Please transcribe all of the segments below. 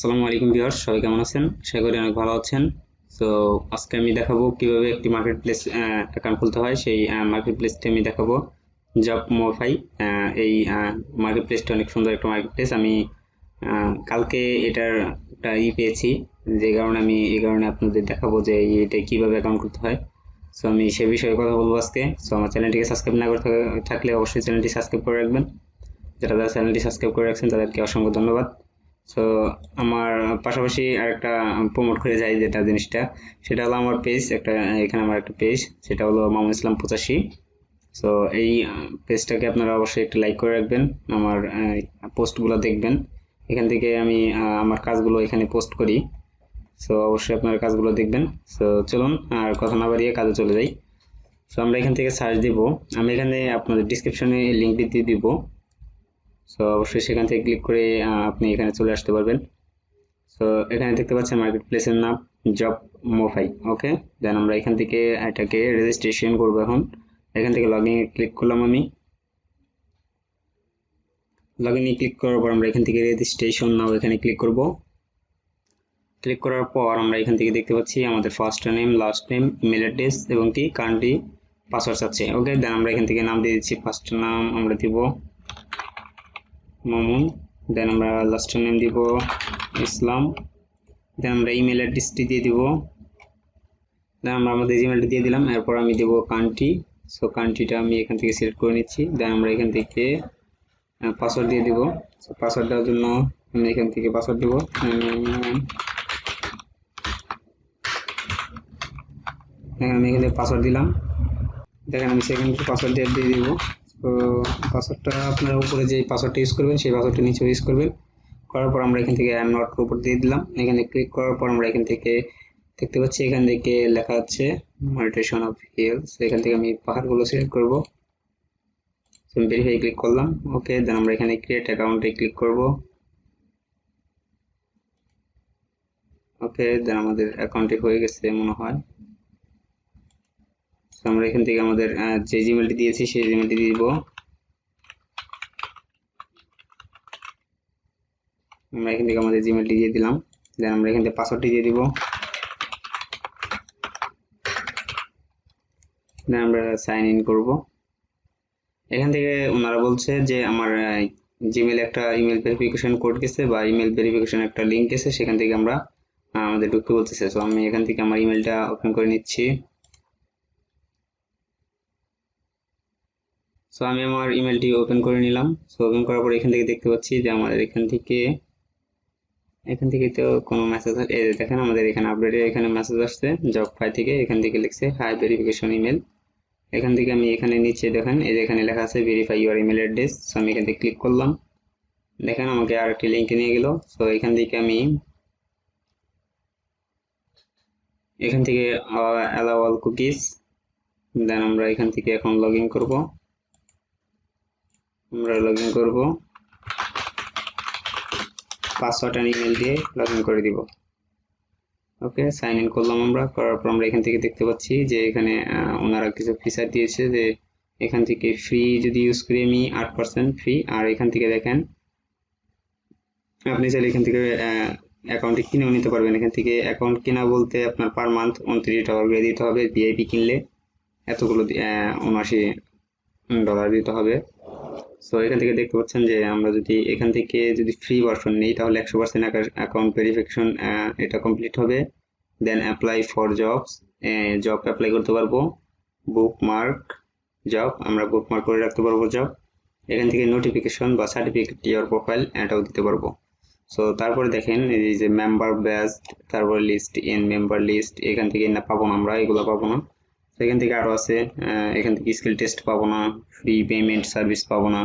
আসসালামু আলাইকুম ভিউয়ার্স, সবাই কেমন আছেন? আশা করি অনেক ভালো আছেন। তো আজকে আমি দেখাবো কীভাবে একটি মার্কেট প্লেস অ্যাকাউন্ট খুলতে হয়। সেই মার্কেট প্লেসটি আমি দেখাবো। জব মোফাই এই মার্কেট প্লেসটা অনেক সুন্দর একটা মার্কেট প্লেস আমি কালকে এটার একটা ই পেয়েছি। যে কারণে আমি এই কারণে আপনাদের দেখাবো যে এটা কীভাবে অ্যাকাউন্ট করতে হয়। সো আমি সে বিষয়ে কথা বলব আজকে। সো আমার চ্যানেলটিকে সাবস্ক্রাইব না করে থাকলে অবশ্যই চ্যানেলটি সাবস্ক্রাইব করে রাখবেন। যারা যারা চ্যানেলটি সাবস্ক্রাইব করে রাখছেন, তাদেরকে অসংখ্য ধন্যবাদ। সো আমার পাশাপাশি আরেকটা প্রমোট করে যাই যেটা জিনিসটা, সেটা হলো আমার পেজ একটা, এখানে আমার একটা পেজ সেটা হলো মামুন ইসলাম পঁচাশি। সো এই পেজটাকে আপনারা অবশ্যই একটু লাইক করে রাখবেন, আমার পোস্টগুলো দেখবেন। এখান থেকে আমি আমার কাজগুলো এখানে পোস্ট করি। সো অবশ্যই আপনারা কাজগুলো দেখবেন। সো চলুন, আর কথা না বাড়িয়ে কাজে চলে যাই। সো আমরা এখান থেকে সার্চ দিব। আমি এখানে আপনাদের ডিসক্রিপশনে লিঙ্কটি দিয়ে দিব। সো অবশ্যই সেখান থেকে ক্লিক করে আপনি এখানে চলে আসতে পারবেন। সো এখানে দেখতে পাচ্ছেন মার্কেট প্লেসের নাম জব মোফাই ওকে দেন আমরা এখান থেকে এটাকে রেজিস্ট্রেশন করব এখন। এখান থেকে লগ ইন ক্লিক করলাম আমি। লগ ইনে ক্লিক করার পর আমরা এখান থেকে রেজিস্ট্রেশন নাও এখানে ক্লিক করব। ক্লিক করার পর আমরা এখান থেকে দেখতে পাচ্ছি আমাদের first name last name email address এবং কি কান্ট্রি পাসওয়ার্ড আছে ওকে দেন আমরা এখান থেকে নাম দিয়ে দিচ্ছি ফার্স্ট নাম আমরা দিব মামুন দেন আমরা লাস্ট নেম দিব ইসলাম, দেন আমরা ইমেল অ্যাড্রেসটি দিয়ে দিব। দেন আমরা আমাদের ইমেলটা দিয়ে দিলাম, এরপর আমি দেব কান্ট্রি সো কান্ট্রিটা আমি এখান থেকে সিলেক্ট করে নিচ্ছি। দেন আমরা এখান থেকে পাসওয়ার্ড দিয়ে দিব। সো পাসওয়ার্ড দেওয়ার জন্য আমি এখান থেকে পাসওয়ার্ড দেব। আমি এখানে পাসওয়ার্ড দিলাম। দেখেন আমি সেকেন্ড পাসওয়ার্ড দিয়ে দিয়ে দিব। তো পাসওয়ার্ডটা আপনারা উপরে যে পাসওয়ার্ডটা ইউজ করবেন, সেই পাসওয়ার্ডটা নিচে ইউজ করবেন। করার পর আমরা এখান থেকে এম নট উপর দিয়ে দিলাম। এখানে ক্লিক করার পর আমরা এখান থেকে দেখতে পাচ্ছি, এখান থেকে লেখা আছে মনিটেশন অফ হিলস এখান থেকে আমি পাহাড়গুলো সিলেক্ট করব। ভেরিফাই ক্লিক করলাম। ওকে দেন আমরা এখানে ক্রিয়েট অ্যাকাউন্টে ক্লিক করব। ওকে দেন আমাদের অ্যাকাউন্টে হয়ে গেছে, মনে হয়। আমরা এখান থেকে আমাদের যে জিমেলটি দিয়েছি, সেই জিমেলটি দিব। আমরা এখান থেকে আমাদের জিমেলটি দিয়ে দিলাম। দেন আমরা এখান থেকে পাসওয়ার্ডটি দিয়ে দিব। দেন আমরা সাইন ইন করব। এখান থেকে ওনারা বলছে যে আমার জিমেল একটা ইমেল ভেরিফিকেশন কোড গেছে বা ইমেল ভেরিফিকেশন একটা লিঙ্ক গেছে, সেখান থেকে আমরা আমাদের ঢুকতে বলতেছে। সো আমি এখান থেকে আমার ইমেলটা ওপেন করে নিচ্ছি। সো আমি আমার ইমেলটি ওপেন করে নিলাম। সো ওপেন করার পর এখান থেকে দেখতে পাচ্ছি যে আমাদের এখান থেকে এখান থেকে তো কোনো মেসেজ এই দেখেন আমাদের এখানে আপডেটে এখানে মেসেজ আসছে জব ফাই থেকে এখান থেকে লিখছে হাই ভেরিফিকেশন ইমেল এখান থেকে আমি এখানে নিচে দেখেন, এই যে এখানে লেখা আছে verify your email address so আমি এখান থেকে ক্লিক করলাম। দেখেন আমাকে আরেকটি লিঙ্কে নিয়ে গেল। সো এখান থেকে আমি এখান থেকে অ্যালাউ অল কুকিজ দেন আমরা এখান থেকে এখন লগ ইন করব। আমরা লগ ইন করব। পাসওয়ার্ড আর ইমেল দিয়ে লগ ইন করে দিব। ওকে সাইন ইন করলাম আমরা। করার পর আমরা এখান থেকে দেখতে পাচ্ছি যে এখানে ওনারা কিছু ফিচার দিয়েছে যে এখান থেকে ফ্রি যদি ইউজ করি আমি আট পার্সেন্ট ফ্রি আর এখান থেকে দেখেন, আপনি চাইলে এখান থেকে অ্যাকাউন্টে কিনেও নিতে পারবেন। এখান থেকে অ্যাকাউন্ট কেনা বলতে আপনার পার মান্থ উনত্রিশ ডলার করে দিতে হবে। ভিআইপি কিনলে এতগুলো উনআশি ডলার দিতে হবে। সো এখান থেকে দেখতে পাচ্ছেন যে আমরা যদি এখান থেকে যদি ফ্রি ভার্সন নিই, তাহলে একশো পার্সেন্ট অ্যাকাউন্ট ভেরিফিকেশন এটা কমপ্লিট হবে। Then apply for jobs job apply করতে পারব। বুক মার্ক জব আমরা বুক মার্ক করে রাখতে পারব জব এখান থেকে নোটিফিকেশন বা সার্টিফিকেট ইয়ার প্রোফাইল এটাও দিতে পারব। সো তারপরে দেখেন, এই যে মেম্বার ব্যাচ তারপর লিস্ট ইন মেম্বার লিস্ট এখান থেকে না, পাবো না আমরা, এগুলো পাবো না। সেখান থেকে আরও আছে এখান থেকে স্কিল টেস্ট পাবো না ফ্রি পেমেন্ট সার্ভিস পাবো না,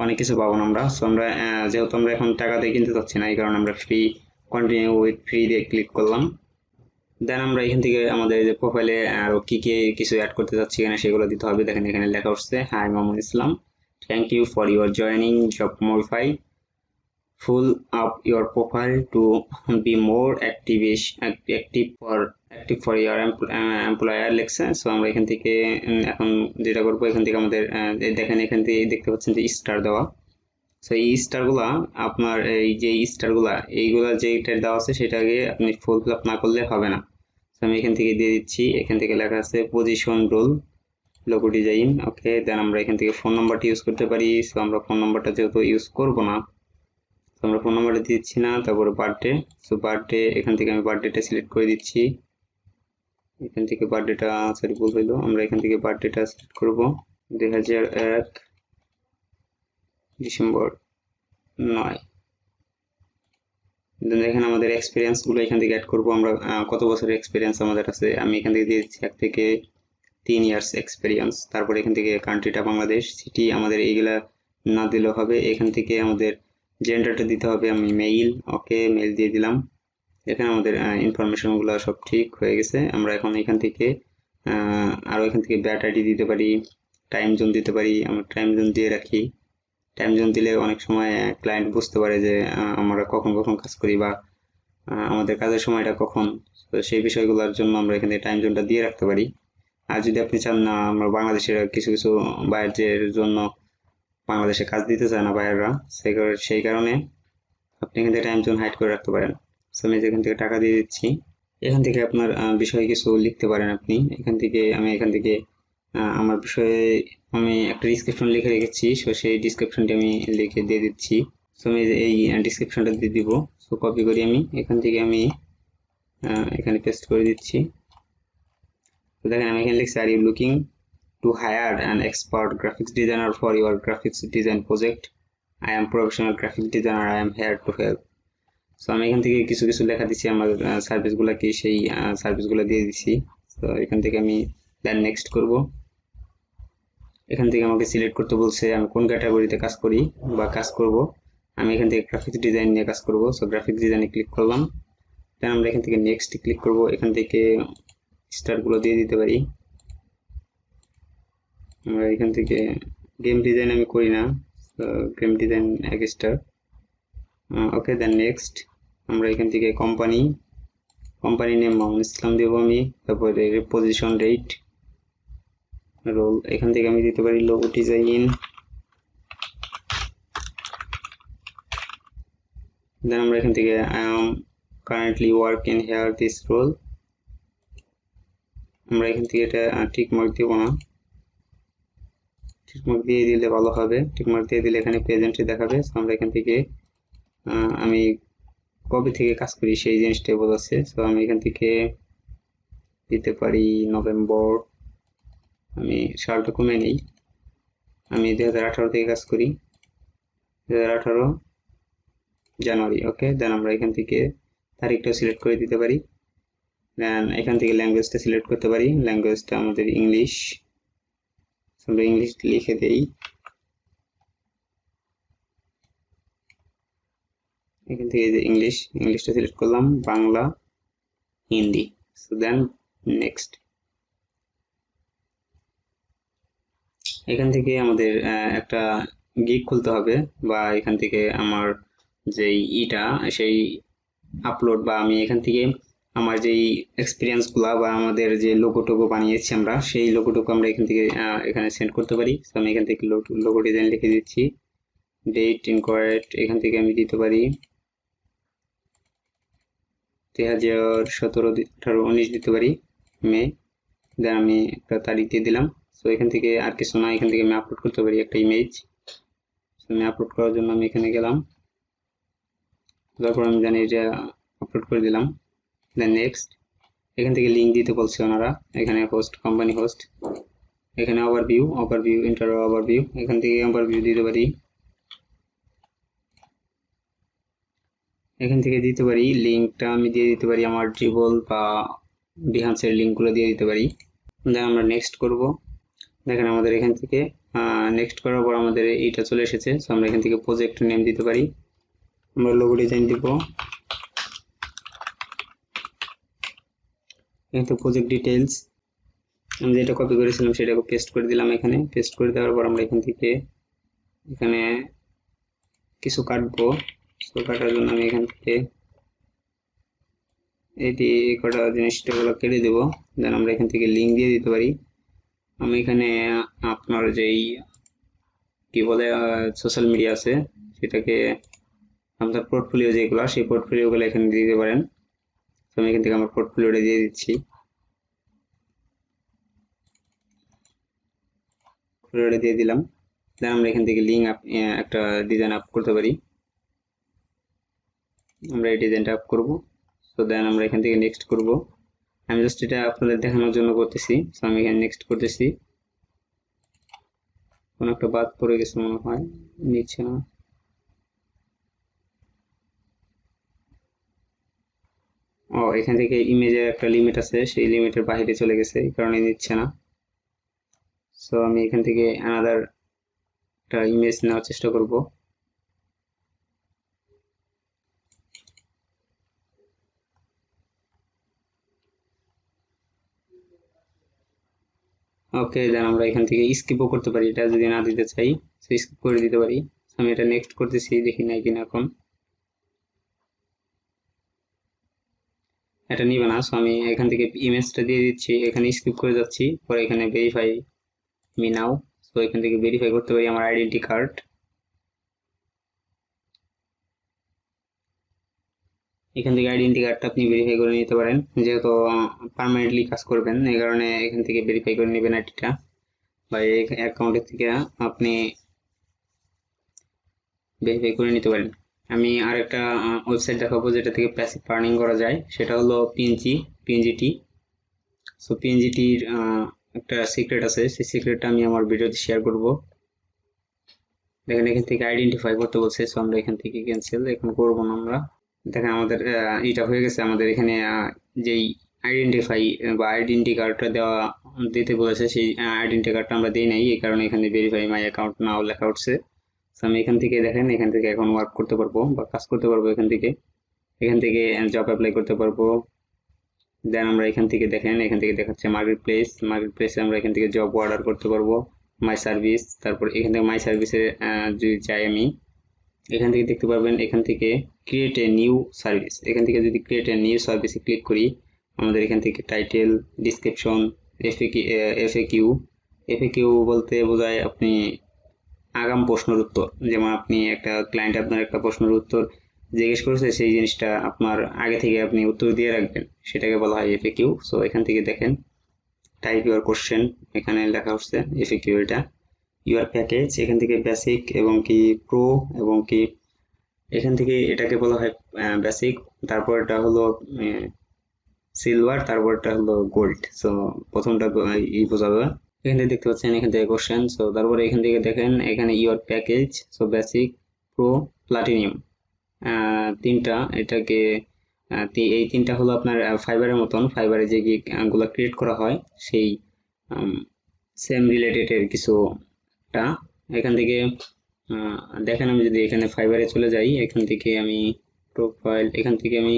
অনেক কিছু পাবো না আমরা। সো আমরা যেহেতু আমরা এখন টাকা দিয়ে কিনতে চাচ্ছি না, এই কারণে আমরা ফ্রি কন্টিনিউ উইথ ফ্রি দিয়ে ক্লিক করলাম। দেন আমরা এখান থেকে আমাদের যে প্রোফাইলে আরও কি কি কিছু অ্যাড করতে চাচ্ছি এখানে সেগুলো দিতে হবে। দেখেন এখানে লেখা উঠছে hi Mamun Islam thank you for your joining job modify full up your profile to be more active active for your empl- ah, employer লেখছে। সো আমরা এখান থেকে এখন যেটা করব এখান থেকে আমাদের দেখেন এখান থেকে দেখতে পাচ্ছেন যে স্টার দেওয়া। সো এই স্টারগুলা আপনার এই যে স্টারগুলা এইগুলা যেটা দেওয়া আছে সেটাকে আপনি ফুল ফিল না করলে হবে না। তো আমি এখান থেকে দিয়ে দিচ্ছি। এখান থেকে লেখা আছে position role logo design okay then আমরা এখান থেকে ফোন নাম্বারটা ইউজ করতে পারি। সো আমরা ফোন নাম্বারটা যেহেতু ইউজ করব না তো আমরা ফোন নাম্বারটা দিচ্ছি না। তারপরে বার্থডে সো বার্থডে এখান থেকে আমি বার্থডেটা সিলেক্ট করে দিচ্ছি। এখান থেকে বার্থডেটা সরি ভুল হইল। আমরা এখান থেকে বার্থডেটা সিলেক্ট করব। দুই হাজার এক ডিসেম্বর নয়। দেন এখানে আমাদের এক্সপিরিয়েন্সগুলো এখান থেকে অ্যাড করব। আমরা কত বছরের এক্সপিরিয়েন্স আমাদের আছে? আমি এখান থেকে দিয়েছি এক থেকে তিন ইয়ার্স এক্সপিরিয়েন্স তারপর এখান থেকে কান্ট্রিটা বাংলাদেশ সিটি আমাদের এইগুলা না দিলেও হবে। এখান থেকে আমাদের জেন্ডারটা দিতে হবে। আমি মেইল ওকে মেইল দিয়ে দিলাম। এখানে আমাদের ইনফরমেশনগুলো সব ঠিক হয়ে গেছে। আমরা এখন এখান থেকে আরও এখান থেকে ব্যাট আইডি দিতে পারি টাইম জোন দিতে পারি, আমরা টাইম জোন দিয়ে রাখি। টাইম জোন দিলে অনেক সময় ক্লায়েন্ট বুঝতে পারে যে আমরা কখন কখন কাজ করি বা আমাদের কাজের সময়টা কখন। সেই বিষয়গুলোর জন্য আমরা এখানে টাইম জোনটা দিয়ে রাখতে পারি। আর যদি আপনি চান না, আমরা বাংলাদেশের কিছু কিছু বাইরের জন্য বাংলাদেশে কাজ দিতে চায় না বাইরেরা সেই সেই কারণে আপনি এখান টাইম জোন হাইড করে রাখতে পারেন। আমি এখান থেকে টাকা দিয়ে দিচ্ছি, এখান থেকে আপনার বিষয়ে কিছু লিখতে পারেন আপনি। এখান থেকে আমি এখান থেকে আমার বিষয়ে আমি একটা ডিসক্রিপশন লিখে রেখেছি সো সেই ডিসক্রিপশনটি আমি লিখে দিয়ে দিচ্ছি। সো আমি এই ডিসক্রিপশনটা দিয়ে দিব। সো কপি করি আমি। এখান থেকে আমি এখানে পেস্ট করে দিচ্ছি। দেখেন, আমি এখানে লিখছি are you looking to hire an expert graphics designer for your graphics design project I am professional graphics designer I am here to help so আমি এখান থেকে কিছু কিছু লেখা দিচ্ছি আমার সার্ভিসগুলো কি? সেই সার্ভিসগুলো দিয়ে দিচ্ছি তো এখান থেকে আমি দেন নেক্সট করব। এখান থেকে আমাকে সিলেক্ট করতে বলছে, আমি কোন ক্যাটাগরিতে কাজ করি বা কাজ করব। আমি এখান থেকে গ্রাফিক্স ডিজাইন নিয়ে কাজ করব। সো গ্রাফিক্স ডিজাইনে ক্লিক করলাম। দেন আমরা এখান থেকে নেক্সট ক্লিক করব। এখান থেকে স্টারগুলো দিয়ে দিতে পারি। আমরা এখান থেকে গেম ডিজাইন আমি করি না। গেম ডিজাইন এক স্টার ওকে দেন নেক্সট আমরা এখান থেকে company company name Mamun Islam দেবো আমি, তারপরে পজিশন রেট রোল এখান থেকে আমি দিতে পারি লোগো ডিজাইন দেন আমরা এখান থেকে I am currently work in here this role আমরা এখান থেকে এটা ঠিক মার্ক দিব না ঠিক মার্ক দিয়ে দিলে ভালো হবে ঠিক মার্ক দিয়ে দিলে এখানে প্রেজেন্টে দেখাবে আমরা এখান থেকে আমি কবে থেকে কাজ করি সেই জিনিসটাই বোঝাচ্ছে। তো আমি এখান থেকে দিতে পারি নভেম্বর, আমি সালটা কমে নেই। আমি দুই হাজার আঠারো থেকে কাজ করি। দু হাজার আঠারো জানুয়ারি ওকে দেন আমরা এখান থেকে তারিখটা সিলেক্ট করে দিতে পারি। দেন এখান থেকে ল্যাঙ্গুয়েজটা সিলেক্ট করতে পারি। ল্যাঙ্গুয়েজটা আমাদের ইংলিশ আমরা ইংলিশ লিখে দেই। এখান থেকে যে ইংলিশ ইংলিশটা সিলেক্ট করলাম, Bangla, Hindi. So then next এখান থেকে আমাদের একটা গিগ খুলতে হবে বা এখান থেকে আমার যেই ইটা, সেই আপলোড বা আমি এখান থেকে আমার যেই এক্সপিরিয়েন্সগুলো বা আমাদের যে লোগোটুকু বানিয়েছি আমরা, সেই লোগোটুকু আমরা এখান থেকে এখানে সেন্ড করতে পারি। তো আমি এখান থেকে লোগো ডিজাইন লিখে দিচ্ছি। ডেট ইনকোয়ারেট এখান থেকে আমি দিতে পারি। দুই হাজার সতেরো আঠারো উনিশ দিতে পারি মে দেন আমি একটা তারিখ দিয়ে দিলাম। সো এখান থেকে আর কিছু না, এখান থেকে আমি আপলোড করতে পারি একটা ইমেজ আমি আপলোড করার জন্য আমি এখানে গেলাম। তারপর আমি জানি এটা আপলোড করে দিলাম। দেন নেক্সট এখান থেকে লিঙ্ক দিতে বলছে ওনারা, এখানে হোস্ট কোম্পানি হোস্ট এখানে ওভারভিউ ওভারভিউ ইন্টার ওভারভিউ এখান থেকে ওভারভিউ দিতে পারি। এখান থেকে দিতে পারি লিঙ্কটা আমি দিয়ে দিতে পারি আমার ড্রিবল বা বিহান্সের লিঙ্কগুলো দিয়ে দিতে পারি। দেন আমরা নেক্সট করব। দেখেন আমাদের এখান থেকে নেক্সট করার পর আমাদের এইটা চলে এসেছে। সো আমরা এখান থেকে প্রজেক্ট নেম দিতে পারি। আমরা লোগো ডিজাইন দিব। এখান থেকে প্রজেক্ট ডিটেলস আমি যেটা কপি করেছিলাম সেটাকে পেস্ট করে দিলাম এখানে। পেস্ট করে দেওয়ার পর আমরা এখান থেকে এখানে কিছু কাটবো। সো কাটার জন্য আমি এখান থেকে এটি কটা জিনিসটা গুলো কেটে দেবো। দেন আমরা এখান থেকে লিঙ্ক দিয়ে দিতে পারি। আমি এখানে আপনার যেই কি বলে সোশ্যাল মিডিয়া আছে, সেটাকে আপনার পোর্টফোলিও যেগুলো, সেই পোর্টফোলিওগুলো এখানে দিয়ে দিতে পারেন। তো আমি এখান থেকে আমার পোর্টফোলিওটা দিয়ে দিচ্ছি। দিয়ে দিলাম। দেন আমরা এখান থেকে লিঙ্ক একটা ডিজাইন আপ করতে পারি। আমরা এই ডিজাইনটা আপ করব। সো দেন আমরা এখান থেকে নেক্সট করব। আমি জাস্ট এটা আপনাদের দেখানোর জন্য করতেছি। তো আমি এখানে নেক্সট করতেছি। কোনো একটা বাদ পড়ে গেছে মনে হয়। নিচ্ছে না। ও, এখান থেকে ইমেজের একটা লিমিট আছে। সেই লিমিটের বাইরে চলে গেছে। এই কারণে নিচ্ছে না। সো আমি এখান থেকে আনাদার একটা ইমেজ নেওয়ার চেষ্টা করব। ওকে দেন আমরা এখান থেকে স্কিপও করতে পারি। এটা যদি না দিতে চাই তো স্কিপ করে দিতে পারি। আমি এটা নেক্সট করতেছি, দেখি নাই কিনা এখন এটা নিবে না সো আমি এখান থেকে ইমেজটা দিয়ে দিচ্ছি। এখানে স্কিপ করে যাচ্ছি, পরে এখানে ভেরিফাই মি নাও সো এখান থেকে ভেরিফাই করতে পারি আমার আইডেন্টি কার্ড এখান থেকে আইডেন্টি কার্ডটা আপনি ভেরিফাই করে নিতে পারেন। যেহেতু পার্মানেন্টলি কাজ করবেন, এই কারণে এখান থেকে ভেরিফাই করে নেবেন আইডিটা বা এই অ্যাকাউন্টের থেকে আপনি ভেরিফাই করে নিতে পারেন। আমি আরেকটা ওয়েবসাইট দেখাবো যেটা থেকে প্যাসিভ আর্নিং করা যায়। সেটা হলো পিএনজি পিএনজিটি সো পিএনজিটির একটা সিক্রেট আছে। সেই সিক্রেটটা আমি আমার ভিডিওতে শেয়ার করব। দেখেন, এখান থেকে আইডেন্টিফাই করতে বলছে। সো আমরা এখান থেকে ক্যান্সেল এখন করব না আমরা। দেখেন আমাদের এটা হয়ে গেছে। আমাদের এখানে যেই আইডেন্টিফাই বা আইডেন্টি কার্ডটা দেওয়া দিতে বলেছে, সেই আইডেন্টি কার্ডটা আমরা দিই নাই। এই কারণে এখানে ভেরিফাই মাই অ্যাকাউন্ট নাও লেখা উঠছে। তো আমি এখান থেকে দেখেন, এখান থেকে এখন ওয়ার্ক করতে পারব বা কাজ করতে পারব এখান থেকে। এখান থেকে জব অ্যাপ্লাই করতে পারব। দেন আমরা এখান থেকে দেখেন, এখান থেকে দেখাচ্ছে মার্কেট প্লেস মার্কেট প্লেসে আমরা এখান থেকে জব অর্ডার করতে পারব মাই সার্ভিস তারপর এখান থেকে মাই সার্ভিসে যদি চাই আমি এখান থেকে দেখতে পারবেন, এখান থেকে ক্রিয়েট এ নিউ সার্ভিস এখান থেকে যদি ক্রিয়েট এ নিউ সার্ভিসে ক্লিক করি, আমাদের এখান থেকে title description FA Q FA Q বলতে বোঝায় আপনি আগাম প্রশ্নের উত্তর। যেমন আপনি একটা ক্লায়েন্ট আপনার একটা প্রশ্নের উত্তর জিজ্ঞেস করেছে, সেই জিনিসটা আপনার আগে থেকে আপনি উত্তর দিয়ে রাখবেন। সেটাকে বলা হয় এফএ কিউ সো এখান থেকে দেখেন টাইপ ইউর কোশ্চেন এখানে লেখা হচ্ছে এফএ কিউ এটা। ইউর প্যাকেজ এখান থেকে বেসিক এবং কি প্রো এবং কি, এখান থেকে এটাকে বলা হয় বেসিক তারপর এটা হলো সিলভার তারপরটা হলো গোল্ড সো প্রথমটা ই বোঝাবে। এখান থেকে দেখতে পাচ্ছেন, এখান থেকে কোশ্চেন সো তারপরে এখান থেকে দেখেন, এখানে your package so basic pro platinum তিনটা, এটাকে এই তিনটা হলো আপনার ফাইবারের মতন ফাইবারে যে গুলো ক্রিয়েট করা হয়, সেই সেম রিলেটেড কিছুটা এখান থেকে দেখেন আমি যদি এখানে ফাইবারে চলে যাই, এখান থেকে আমি প্রোফাইল এখান থেকে আমি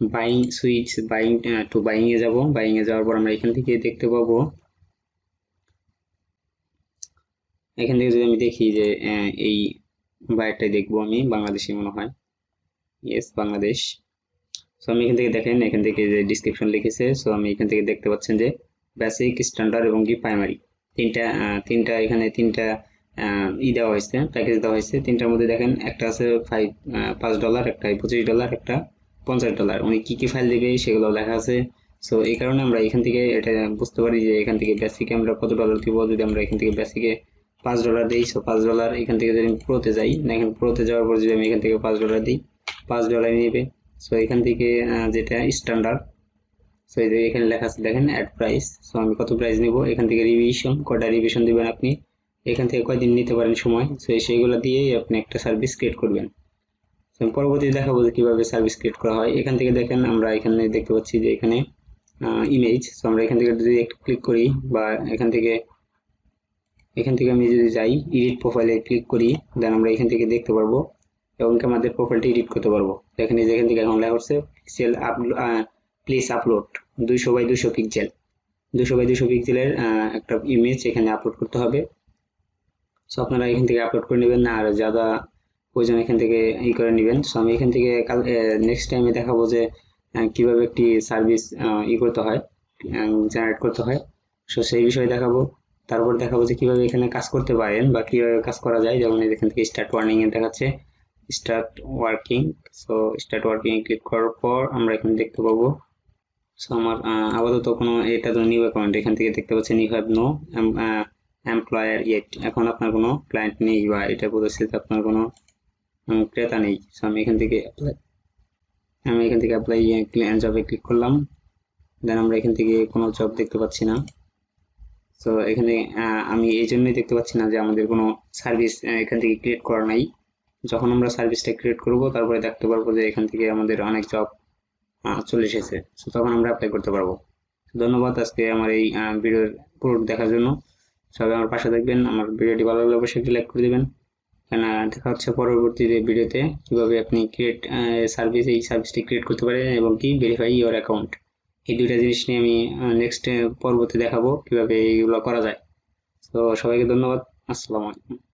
buying switch buying to buying এ যাব। বাইং এ যাওয়ার পর আমরা এখান থেকে দেখতে পাবো, এখান থেকে যদি আমি দেখি যে এই বাইরটাই দেখব আমি, বাংলাদেশি মনে হয়। ইয়েস বাংলাদেশ। সো আমি এখান থেকে দেখেন, এখান থেকে যে ডিসক্রিপশন লিখেছে সো আমি এখান থেকে দেখতে পাচ্ছেন যে বেসিক স্ট্যান্ডার্ড এবং কি প্রাইমারি তিনটা তিনটা এখানে তিনটা ই দেওয়া হয়েছে প্যাকেজ দেওয়া হয়েছে। তিনটার মধ্যে দেখেন একটা আছে ফাইভ পাঁচ ডলার একটা পঁচিশ ডলার একটা পঞ্চাশ ডলার উনি কি কি ফাইল দেবে সেগুলো লেখা আছে। সো এই কারণে আমরা এখান থেকে এটা বুঝতে পারি যে এখান থেকে বেসিকে আমরা কত ডলার দিব। যদি আমরা এখান থেকে বেসিকে পাঁচ ডলার দিই সো পাঁচ ডলার এখান থেকে যদি আমি প্রোতে যাই, দেখেন প্রোতে যাওয়ার পর যদি আমি এখান থেকে পাঁচ ডলার দিই, পাঁচ ডলার নেবে। সো এখান থেকে যেটা স্ট্যান্ডার্ড সো এই যে এখানে লেখা আছে, দেখেন অ্যাড প্রাইস সো আমি কত প্রাইস নিব? এখান থেকে রিভিশন কটা রিভিশন দিবেন আপনি? এখান থেকে কয়দিন নিতে পারেন সময়? সো সেইগুলো দিয়েই আপনি একটা সার্ভিস ক্রিয়েট করবেন। পরবর্তীতে দেখাবো যে কীভাবে সার্ভিস ক্রিয়েট করা হয়। এখান থেকে দেখেন, আমরা এখানে দেখতে পাচ্ছি যে এখানে ইমেজ সো আমরা এখান থেকে যদি একটু ক্লিক করি বা এখান থেকে এখান থেকে আমি যদি যাই এডিট প্রোফাইলে ক্লিক করি দেন আমরা এখান থেকে দেখতে পারব এবং আমাদের প্রোফাইলটা এডিট করতে পারব। এখান থেকে এখন লেখা হচ্ছে পিক্সেল প্লিজ আপলোড দুইশো বাই দুশো পিক্সেল দুশো বাই দুশো পিক্সেলের একটা ইমেজ এখানে আপলোড করতে হবে। সো আপনারা এখান থেকে আপলোড করে নেবেন আর যারা প্রয়োজন এখান থেকে ই করে নেবেন। সো আমি এখান থেকে কাল নেক্সট টাইমে দেখাবো যে কীভাবে একটি সার্ভিস ই করতে হয় জেনারেট করতে হয়। সো সেই বিষয়ে দেখাবো। তারপর দেখাবো যে কীভাবে এখানে কাজ করতে পারেন বা কীভাবে কাজ করা যায়। যেমন এখান থেকে স্টার্ট ওয়ার্নিং এ দেখাচ্ছে start working so start working click করার পর আমরা এখানে দেখতে পাবো সো আমার আপাতত কোনো এটা তো নিউ অ্যাকাউন্ট এখান থেকে দেখতে পাচ্ছেন you have no employer yet এখন আপনার কোনো ক্লায়েন্ট নেই বা এটা যে আপনার কোনো ক্রেতা নেই। সো আমি এখান থেকে আমি এখান থেকে অ্যাপ্লাই জবে ক্লিক করলাম। দেন আমরা এখান থেকে কোনো জব দেখতে পাচ্ছি না। তো এখানে আমি এই জন্যই দেখতে পাচ্ছি না যে আমাদের কোনো সার্ভিস এখান থেকে ক্রিয়েট করা নাই। যখন আমরা সার্ভিসটা ক্রিয়েট করব, তারপরে দেখতে পারব যে এখান থেকে আমাদের অনেক জব চলে এসেছে তো তখন আমরা অ্যাপ্লাই করতে পারব। ধন্যবাদ আজকে আমার এই ভিডিওর পুরো দেখার জন্য। সবাই আমার পাশে থাকবেন। আমার ভিডিওটি ভালো লাগলে অবশ্যই একটি লাইক করে দেবেন। কেন, দেখা হচ্ছে পরবর্তী ভিডিওতে কীভাবে আপনি ক্রিয়েট সার্ভিস এই সার্ভিসটি ক্রিয়েট করতে পারেন এবং কি ভেরিফাই ইওর অ্যাকাউন্ট এই দুইটা জিনিস নিয়ে আমি নেক্সট পরবর্তী দেখাবো কীভাবে এইগুলো করা যায়। তো সবাইকে ধন্যবাদ। আসসালামু আলাইকুম।